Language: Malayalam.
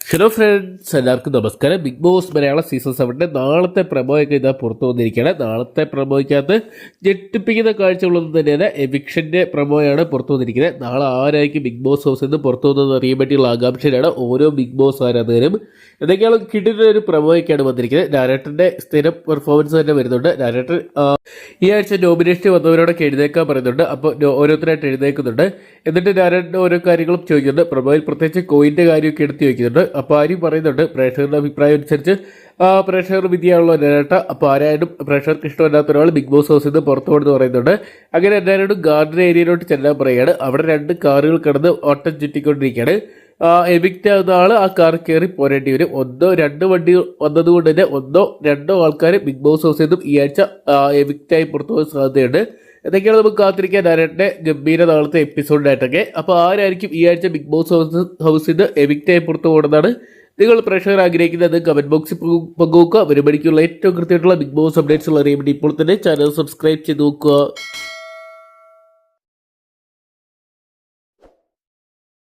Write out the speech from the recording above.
ഹലോ ഫ്രണ്ട്സ് എല്ലാവർക്കും നമസ്കാരം. ബിഗ് ബോസ് മലയാള സീസൺ സെവന്റെ നാളത്തെ പ്രമോയൊക്കെ ഇതാ പുറത്തു വന്നിരിക്കുകയാണ്. നാളത്തെ പ്രമോയ്ക്കകത്ത് ഞെട്ടിപ്പിക്കുന്ന കാഴ്ചകളൊന്നും തന്നെയാണ് എവിക്ഷന്റെ പ്രമോയാണ് പുറത്തു വന്നിരിക്കുന്നത്. നാളെ ആരായിരിക്കും ബിഗ് ബോസ് ഹൗസിൽ നിന്ന് പുറത്തു വന്നതെന്ന് അറിയാൻ പറ്റിയുള്ള ആകാംക്ഷയിലാണ് ഓരോ ബിഗ് ബോസ് ആരാധകരും എന്തൊക്കെയാണ് കിട്ടുന്ന ഒരു പ്രമോയൊക്കെയാണ് വന്നിരിക്കുന്നത്. നാരേട്ടന്റെ സ്ഥിരം പെർഫോമൻസ് തന്നെ വരുന്നുണ്ട്. നാരേട്ടൻ ആ, ഈ ആഴ്ച നോമിനേഷൻ വന്നവരോടൊക്കെ എഴുന്നേക്കാൻ പറയുന്നുണ്ട്. അപ്പോൾ ഓരോരുത്തരായിട്ട് എഴുന്നേക്കുന്നുണ്ട് എന്നിട്ട് നാരായണൻ ഓരോ കാര്യങ്ങളും ചോദിക്കുന്നുണ്ട്. പ്രമോയിൽ പ്രത്യേകിച്ച് കോയിന്റെ കാര്യമൊക്കെ എടുത്ത് ചോദിക്കുന്നുണ്ട്. അപ്പോൾ ആര്യം പറയുന്നുണ്ട്. പ്രേക്ഷകരുടെ അഭിപ്രായം അനുസരിച്ച് പ്രേക്ഷകർ വിധിയാണല്ലോ ഡയറക്ടർ അപ്പോൾ ആരായാലും പ്രേക്ഷകർക്ക് ഇഷ്ടമല്ലാത്ത ഒരാൾ ബിഗ് ബോസ് ഹൗസിൽ നിന്ന് പുറത്തു പോകണമെന്ന് പറയുന്നുണ്ട്. അങ്ങനെ എല്ലാവരോടും ഗാർഡൻ ഏരിയയിലോട്ട് ചെല്ലാൻ പറയുകയാണ്. അവിടെ രണ്ട് കാറുകൾ കിടന്ന് ഓട്ടം ചുറ്റിക്കൊണ്ടിരിക്കുകയാണ്. എവിക്റ്റ് ആകുന്ന ആൾ ആ കാർ കയറി പോരേണ്ടി വരും. ഒന്നോ രണ്ട് വണ്ടി വന്നതുകൊണ്ട് തന്നെ ഒന്നോ രണ്ടോ ആൾക്കാർ ബിഗ് ബോസ് ഹൗസിൽ നിന്നും ഈ ആഴ്ച എവിക്റ്റായി പുറത്തു പോകാൻ സാധ്യതയുണ്ട്. എന്തൊക്കെയാണ് നമുക്ക് കാത്തിരിക്കാൻ നാരായണന്റെ ഗംഭീര നാളത്തെ എപ്പിസോഡിനായിട്ടൊക്കെ. അപ്പോൾ ആരായിരിക്കും ഈ ആഴ്ച ബിഗ് ബോസ് ഹൗസ് ഹൗസിൽ നിന്ന് എവിക്റ്റായി പുറത്തു പോകുന്നതാണ് നിങ്ങൾ പ്രേക്ഷകർ ആഗ്രഹിക്കുന്നത് കമന്റ് ബോക്സിൽ പങ്കു- പങ്കുവെക്കുക. പരിപാടിക്കുള്ള ഏറ്റവും കൃത്യമായിട്ടുള്ള ബിഗ് ബോസ് അപ്ഡേറ്റ്സ് അറിയാൻ വേണ്ടി ഇപ്പോൾ തന്നെ ചാനൽ സബ്സ്ക്രൈബ് ചെയ്ത് നോക്കുക.